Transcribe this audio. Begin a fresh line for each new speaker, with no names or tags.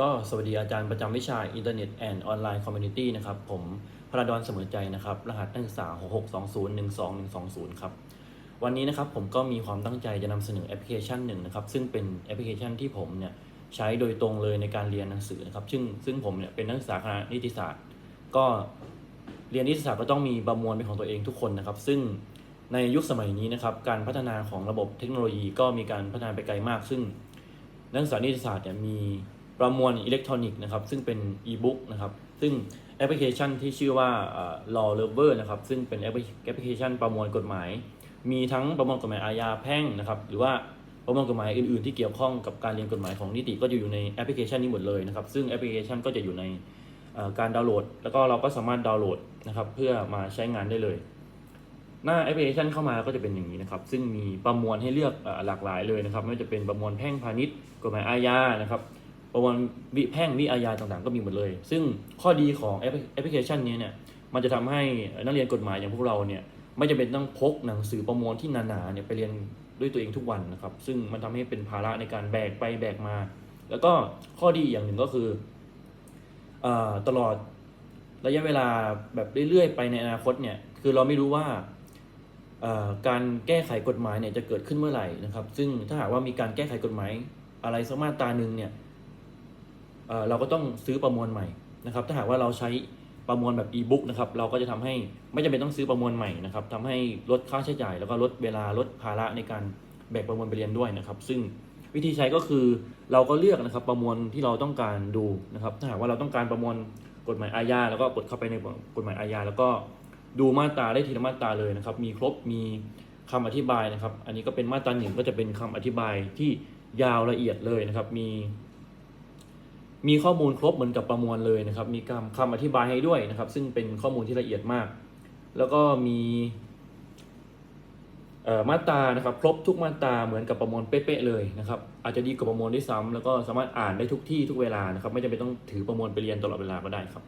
ก็สวัสดีอาจารย์ประจำวิชาอินเทอร์เน็ตแอนด์ออนไลน์คอมมูนิตี้นะครับ ผมพระดอนเสมอใจนะครับ รหัสนักศึกษา 662012120 ครับ วันนี้นะครับผมก็มีความตั้งใจจะนำเสนอแอปพลิเคชันหนึ่งนะครับ ซึ่งเป็นแอปพลิเคชันที่ผมเนี่ยใช้โดยตรงเลยในการเรียนหนังสือนะครับ ซึ่งซึ่งผมเนี่ยเป็นนักศึกษาคณะนิติศาสตร์ ก็เรียนนิติศาสตร์ก็ต้องมีประมวลเป็นของตัวเองทุกคนนะครับ ซึ่งในยุคสมัยนี้นะครับการพัฒนาของระบบเทคโนโลยีก็มีการพัฒนาไปไกลมาก ซึ่งนักศึกษานิติศาสตร์เนี่ยมี ประมวลอิเล็กทรอนิกส์นะครับซึ่งเป็นอีบุ๊กนะครับซึ่งแอปพลิเคชันที่ชื่อว่า Law Lover นะครับซึ่งเป็นแอปพลิเคชันประมวลกฎหมาย มีทั้งประมวลกฎหมายอาญาแพ่งนะครับหรือว่าประมวลกฎหมายอื่นๆ ที่เกี่ยวข้องกับการเรียนกฎหมายของนิติก็จะอยู่ในแอปพลิเคชันนี้หมดเลยนะครับซึ่งแอปพลิเคชันก็จะอยู่ในการดาวน์โหลด แล้วก็เราก็สามารถดาวน์โหลดนะครับเพื่อมาใช้งานได้เลย หน้าแอปพลิเคชันเข้ามาก็จะเป็นอย่างนี้นะครับซึ่งมีประมวลให้เลือกหลากหลายเลยนะครับไม่ว่าจะเป็นประมวลแพ่งพาณิชย์กฎหมายอาญานะครับ ประมวลวิแพ่งวิอาญาต่างๆ ก็มีหมดเลย ซึ่งข้อดีของแอปพลิเคชันนี้เนี่ยมันจะทำให้นักเรียนกฎหมายอย่างพวกเราเนี่ยไม่จำเป็นต้องพกหนังสือประมวลที่หนาๆเนี่ยไปเรียนด้วยตัวเองทุกวันนะครับ ซึ่งมันทำให้เป็นภาระในการแบกไปแบกมา แล้วก็ข้อดีอย่างหนึ่งก็คืออตลอดระยะเวลาแบบเรื่อยๆ ไปในอนาคตเนี่ยคือเราไม่รู้ว่าการแก้ไขกฎหมายเนี่ยจะเกิดขึ้นเมื่อไหร่นะครับ ซึ่งถ้าหากว่ามีการแก้ไขกฎหมายอะไรสักมาตราหนึ่งเนี่ย เเราก็ต้องซื้อประมวลใหม่นะครับ ถ้าหากว่าเราใช้ประมวลแบบอีบุ๊กนะครับ เราก็จะทำให้ไม่จำเป็นต้องซื้อประมวลใหม่นะครับทำให้ลดค่าใช้จ่าย แล้วก็ลดเวลาลดภาระในการแบกประมวลไปเรียนด้วยนะครับ ซึ่งวิธีใช้ก็คือเราก็เลือกนะครับประมวลที่เราต้องการดูนะครับ ถ้าหากว่าเราต้องการประมวลกฎหมายอาญาแล้วก็กดเข้าไปในกฎหมายอาญาแล้วก็ดูมาตราได้ทีละมาตราเลยนะครับ มีครบมีคำอธิบายนะครับ อันนี้ก็เป็นมาตราหนึ่งก็จะเป็นคำอธิบายที่ยาวละเอียดเลยนะครับ มี มีข้อมูลครบเหมือนกับประมวลเลยนะครับ มีคำคำอธิบายให้ด้วยนะครับ ซึ่งเป็นข้อมูลที่ละเอียดมาก แล้วก็มีเอ่อมาตรานะครับ ครบทุกมาตราเหมือนกับประมวลเป๊ะๆเลยนะครับ อาจจะดีกว่าประมวลด้วยซ้ำแล้วก็สามารถอ่านได้ทุกที่ทุกเวลานะครับ ไม่จำเป็นต้องถือประมวลไปเรียนตลอดเวลาก็ได้ครับ